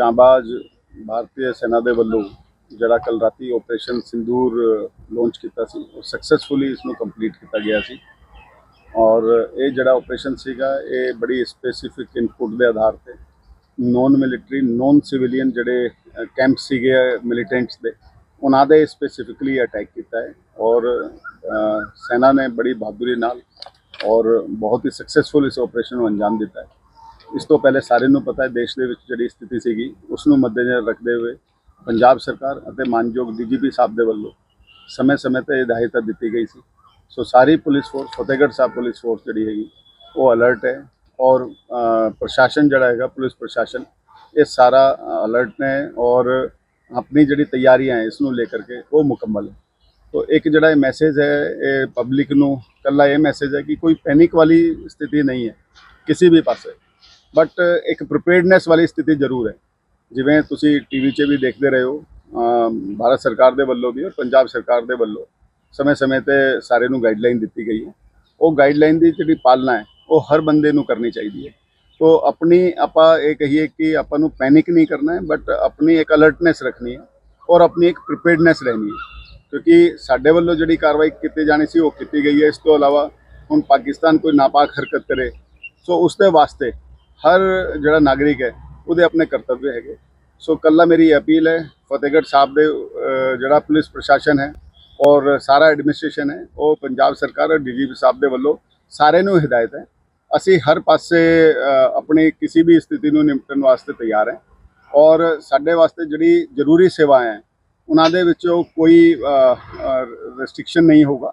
ਜਾਂਬਾਜ਼ ਭਾਰਤੀ ਸੈਨਾ ਦੇ ਵੱਲੋਂ ਜਿਹੜਾ ਕੱਲ ਰਾਤੀ ਆਪਰੇਸ਼ਨ ਸਿੰਦੂਰ ਲਾਂਚ ਕੀਤਾ ਸੀ, ਉਹ ਸਕਸੈਸਫੁਲੀ ਇਸ ਨੂੰ ਕੰਪਲੀਟ ਕੀਤਾ ਗਿਆ ਸੀ। ਔਰ ਇਹ ਜਿਹੜਾ ਆਪਰੇਸ਼ਨ ਸੀਗਾ, ਇਹ ਬੜੀ ਸਪੈਸੀਫਿਕ ਇਨਪੁਟ ਦੇ ਆਧਾਰ ਤੇ ਨੋਨ ਮਿਲਟਰੀ ਨੋਨ ਸਿਵਿਲੀਅਨ ਜਿਹੜੇ ਕੈਂਪ ਸੀਗੇ ਮਿਲੀਟੈਂਟਸ ਦੇ, ਉਹਨਾਂ ਦੇ ਸਪੈਸੀਫਿਕਲੀ ਅਟੈਕ ਕੀਤਾ ਹੈ। ਔਰ ਸੈਨਾ ਨੇ ਬੜੀ ਬਹਾਦਰੀ ਨਾਲ ਔਰ ਬਹੁਤ ਹੀ ਸਕਸੈਸਫੁਲ ਇਸ ਆਪਰੇਸ਼ਨ ਨੂੰ ਅੰਜਾਮ ਦਿੱਤਾ ਹੈ। ਇਸ ਤੋਂ ਪਹਿਲੇ ਸਾਰਿਆਂ ਨੂੰ ਪਤਾ ਹੈ, ਦੇਸ਼ ਦੇ ਵਿੱਚ ਜਿਹੜੀ ਸਥਿਤੀ ਸੀਗੀ ਉਸ ਨੂੰ ਮੱਦੇਨਜ਼ਰ ਰੱਖਦੇ ਹੋਏ ਪੰਜਾਬ ਸਰਕਾਰ ਅਤੇ ਮਾਨਯੋਗ ਡੀਜੀਪੀ ਸਾਹਿਬ ਦੇ ਵੱਲੋਂ ਸਮੇਂ-ਸਮੇਂ ਤੇ ਹਦਾਇਤਾਂ ਦਿੱਤੀ ਗਈ ਸੀ। ਸੋ ਸਾਰੀ police force Fatehgarh Sahib police force ਜਿਹੜੀ ਹੈਗੀ, ਉਹ ਅਲਰਟ ਹੈ ਔਰ ਪ੍ਰਸ਼ਾਸਨ ਜਿਹੜਾ ਹੈਗਾ, ਪੁਲਿਸ ਪ੍ਰਸ਼ਾਸਨ, ਇਹ ਸਾਰਾ ਅਲਰਟ ਨੇ ਔਰ ਆਪਣੀ ਜਿਹੜੀ ਤਿਆਰੀਆਂ ਹੈ ਇਸ ਨੂੰ ਲੈ ਕਰਕੇ ਉਹ ਮੁਕੰਮਲ ਹੈ। ਤੋ ਇੱਕ ਜਿਹੜਾ ਇਹ ਮੈਸੇਜ ਹੈ, ਇਹ ਪਬਲਿਕ ਨੂੰ ਕੱਲਾ ਇਹ ਮੈਸੇਜ ਹੈ ਕਿ ਕੋਈ ਪੈਨਿਕ ਵਾਲੀ ਸਥਿਤੀ ਨਹੀਂ ਹੈ, ਕਿਸੇ ਵੀ ਪਾਸੇ। ਬਟ uh, ਇੱਕ ਪ੍ਰੀਪੇਅਰਡਨੈਸ ਵਾਲੀ ਸਥਿਤੀ ਜ਼ਰੂਰ ਹੈ। ਜਿਵੇਂ ਤੁਸੀਂ ਟੀਵੀ 'ਚ ਵੀ ਦੇਖਦੇ ਰਹੇ ਹੋ ਭਾਰਤ ਸਰਕਾਰ ਦੇ ਵੱਲੋਂ ਵੀ ਔਰ ਪੰਜਾਬ ਸਰਕਾਰ ਦੇ ਵੱਲੋਂ ਸਮੇਂ-ਸਮੇਂ ਤੇ ਸਾਰੇ ਨੂੰ ਗਾਈਡਲਾਈਨ ਦਿੱਤੀ ਗਈ ਹੈ। ਉਹ ਗਾਈਡਲਾਈਨ ਦੀ ਜਿਹੜੀ ਪਾਲਣਾ ਹੈ, ਉਹ ਹਰ ਬੰਦੇ ਨੂੰ ਕਰਨੀ ਚਾਹੀਦੀ ਹੈ। ਤੋ ਆਪਣੀ ਆਪਾਂ ਇਹ ਕਹੀਏ ਕਿ ਆਪਾਂ ਨੂੰ ਪੈਨਿਕ ਨਹੀਂ ਕਰਨਾ ਹੈ ਬਟ ਆਪਣੀ ਇੱਕ ਅਲਰਟਨੈਸ ਰੱਖਣੀ ਹੈ ਔਰ ਆਪਣੀ ਇੱਕ ਪ੍ਰੀਪੇਅਰਡਨੈਸ ਰਹਿਣੀ ਹੈ। ਕਿਉਂਕਿ ਸਾਡੇ ਵੱਲੋਂ ਜਿਹੜੀ ਕਾਰਵਾਈ ਕੀਤੀ ਜਾਣੀ ਸੀ, ਉਹ ਕੀਤੀ ਗਈ ਹੈ। ਇਸ ਤੋਂ ਇਲਾਵਾ ਹੁਣ ਪਾਕਿਸਤਾਨ ਕੋਈ ਨਾਪਾਕ ਹਰਕਤ ਕਰੇ, ਸੋ ਉਸ ਦੇ ਵਾਸਤੇ ਹਰ ਜਿਹੜਾ ਨਾਗਰਿਕ ਹੈ, ਉਹਦੇ ਆਪਣੇ ਕਰਤੱਵ ਹੈਗੇ। ਸੋ ਕੱਲਾ ਮੇਰੀ ਅਪੀਲ ਹੈ, ਫਤਿਹਗੜ੍ਹ ਸਾਹਿਬ ਦੇ ਜਿਹੜਾ ਪੁਲਿਸ ਪ੍ਰਸ਼ਾਸਨ ਹੈ ਔਰ ਸਾਰਾ ਐਡਮਿਨਿਸਟ੍ਰੇਸ਼ਨ ਹੈ, ਉਹ ਪੰਜਾਬ ਸਰਕਾਰ ਔਰ ਡੀਜੀਪੀ ਸਾਹਿਬ ਦੇ ਵੱਲੋਂ ਸਾਰੇ ਨੂੰ ਹਦਾਇਤ ਹੈ। ਅਸੀਂ ਹਰ ਪਾਸੇ ਆਪਣੀ ਕਿਸੇ ਵੀ ਸਥਿਤੀ ਨੂੰ ਨਿਪਟਣ ਵਾਸਤੇ ਤਿਆਰ ਹੈ ਔਰ ਸਾਡੇ ਵਾਸਤੇ ਜਿਹੜੀ ਜ਼ਰੂਰੀ ਸੇਵਾਵਾਂ ਹੈ, ਉਹਨਾਂ ਦੇ ਵਿੱਚੋਂ ਕੋਈ ਰੈਸਟ੍ਰਿਕਸ਼ਨ ਨਹੀਂ ਹੋਗਾ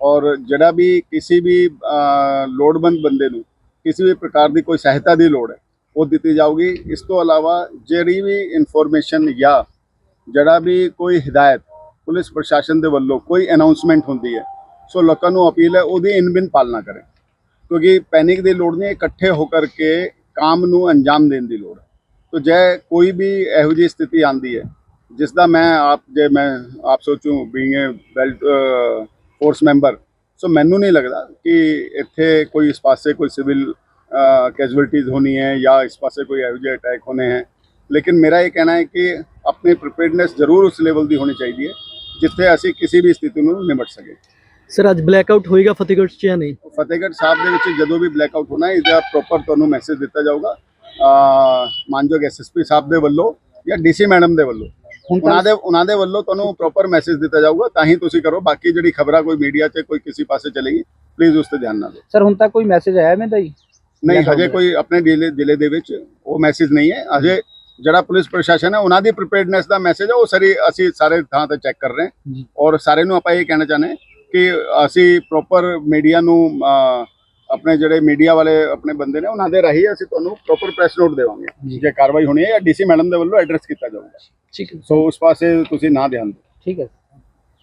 ਔਰ ਜਿਹੜਾ ਵੀ ਕਿਸੇ ਵੀ ਲੋੜਵੰਦ ਬੰਦੇ ਨੂੰ ਕਿਸੇ ਵੀ ਪ੍ਰਕਾਰ ਦੀ ਕੋਈ ਸਹਾਇਤਾ ਦੀ ਲੋੜ ਹੈ, ਉਹ ਦਿੱਤੀ ਜਾਊਗੀ। ਇਸ ਤੋਂ ਇਲਾਵਾ ਜਿਹੜੀ ਵੀ ਇਨਫੋਰਮੇਸ਼ਨ ਜਾਂ ਜਿਹੜਾ ਵੀ ਕੋਈ ਹਦਾਇਤ ਪੁਲਿਸ ਪ੍ਰਸ਼ਾਸਨ ਦੇ ਵੱਲੋਂ ਕੋਈ ਅਨਾਉਂਸਮੈਂਟ ਹੁੰਦੀ ਹੈ, ਸੋ ਲੋਕਾਂ ਨੂੰ ਅਪੀਲ ਹੈ ਉਹਦੀ ਇਨਬਿਨ ਪਾਲਣਾ ਕਰੇ। ਕਿਉਂਕਿ ਪੈਨਿਕ ਦੀ ਲੋੜ ਨਹੀਂ, ਇਕੱਠੇ ਹੋ ਕਰਕੇ ਕੰਮ ਨੂੰ ਅੰਜਾਮ ਦੇਣ ਦੀ ਲੋੜ ਹੈ। ਤੋ ਜੇ ਕੋਈ ਵੀ ਇਹੋ ਜਿਹੀ ਸਥਿਤੀ ਆਂਦੀ ਹੈ, ਜਿਸ ਦਾ ਮੈਂ ਆਪ, ਜੇ ਮੈਂ ਆਪ ਸੋਚੂੰ being a belt force member so ਮੈਨੂੰ ਨਹੀਂ ਲੱਗਦਾ ਕਿ ਇੱਥੇ ਕੋਈ ਇਸ ਪਾਸੇ ਕੋਈ ਸਿਵਲ ਕੈਜੁਅਲਟੀਜ਼ ਹੋਣੀ ਹੈ ਜਾਂ ਇਸ ਪਾਸੇ ਕੋਈ ਇਹੋ ਜਿਹੇ ਅਟੈਕ ਹੋਣੇ ਹੈ ਲੇਕਿਨ ਮੇਰਾ ਇਹ ਕਹਿਣਾ ਹੈ ਕਿ ਆਪਣੀ ਪ੍ਰੀਪੇਅਰਡਨੈਸ ਜ਼ਰੂਰ ਉਸ ਲੈਵਲ ਦੀ ਹੋਣੀ ਚਾਹੀਦੀ ਹੈ ਜਿੱਥੇ ਅਸੀਂ ਕਿਸੇ ਵੀ ਸਥਿਤੀ ਨੂੰ ਨਿਮਟ ਸਕੇ ਸਰ ਅੱਜ ਬਲੈਕਆਊਟ ਹੋਏਗਾ ਫਤਿਹਗੜ੍ਹ 'ਚ ਜਾਂ ਨਹੀਂ ਫਤਿਹਗੜ੍ਹ ਸਾਹਿਬ ਦੇ ਵਿੱਚ ਜਦੋਂ ਵੀ ਬਲੈਕਆਊਟ ਹੋਣਾ ਹੈ ਇਹਦਾ ਪ੍ਰੋਪਰ ਤੁਹਾਨੂੰ ਮੈਸੇਜ ਦਿੱਤਾ ਜਾਊਗਾ ਮਾਨਯੋਗ ਐਸਐਸਪੀ ਸਾਹਿਬ ਦੇ ਵੱਲੋਂ ਜਾਂ ਡੀਸੀ ਮੈਡਮ ਦੇ ਵੱਲੋਂ ਉਹਨਾਂ ਦੇ ਉਹਨਾਂ ਦੇ ਵੱਲੋਂ ਤੁਹਾਨੂੰ ਪ੍ਰੋਪਰ ਮੈਸੇਜ ਦਿੱਤਾ ਜਾਊਗਾ ਤਾਂ ਹੀ ਤੁਸੀਂ ਕਰੋ ਬਾਕੀ ਜਿਹੜੀ ਖਬਰਾਂ ਕੋਈ ਮੀਡੀਆ 'ਚ ਕੋਈ ਕਿਸੇ ਪਾਸੇ ਚਲੇਗੀ ਪਲੀਜ਼ ਉਸ ਤੇ ਧਿਆਨ ਨਾ ਦਿਓ ਸਰ ਹੁਣ ਤੱਕ ਕੋਈ ਮੈਸੇਜ ਆਇਆ ਮੈਂ ਤਾਂ ਜੀ ਨਹੀਂ ਹਜੇ। ਕੋਈ ਆਪਣੇ ਜ਼ਿਲ੍ਹੇ ਜ਼ਿਲ੍ਹੇ ਦੇ ਵਿੱਚ ਉਹ ਮੈਸੇਜ ਨਹੀਂ ਹੈ। ਹਜੇ ਜਿਹੜਾ ਪੁਲਿਸ ਪ੍ਰਸ਼ਾਸਨ ਹੈ ਉਹਨਾਂ ਦੀ ਪ੍ਰੀਪੇਅਰਡਨੈਸ ਦਾ ਮੈਸੇਜ ਹੈ ਉਹ ਸਾਰੀ ਅਸੀਂ ਸਾਰੇ ਥਾਂ ਤੇ ਚੈੱਕ ਕਰ ਰਹੇ ਹਾਂ। ਔਰ ਸਾਰੇ ਨੂੰ ਆਪਾਂ ਇਹ ਕਹਿਣਾ ਚਾਹੁੰਦੇ ਹਾਂ ਕਿ ਅਸੀਂ ਪ੍ਰੋਪਰ ਮੀਡੀਆ ਨੂੰ ਆਪਣੇ ਜਿਹੜੇ ਮੀਡੀਆ ਵਾਲੇ ਆਪਣੇ ਬੰਦੇ ਨੇ ਉਹਨਾਂ ਦੇ ਰਾਹੀਂ ਅਸੀਂ ਤੁਹਾਨੂੰ ਪ੍ਰੋਪਰ ਪ੍ਰੈਸ ਨੋਟ ਦੇਵਾਂਗੇ। ਜੇ। ਕਾਰਵਾਈ ਹੋਣੀ ਹੈ ਜਾਂ ਡੀਸੀ ਮੈਡਮ ਦੇ ਵੱਲੋਂ ਐਡਰੈਸ ਕੀਤਾ ਜਾਊਗਾ। ਠੀਕ ਹੈ। ਸੋ ਉਸ ਪਾਸੇ ਤੁਸੀਂ ਨਾ ਧਿਆਨ ਦਿਓ। ਠੀਕ ਹੈ।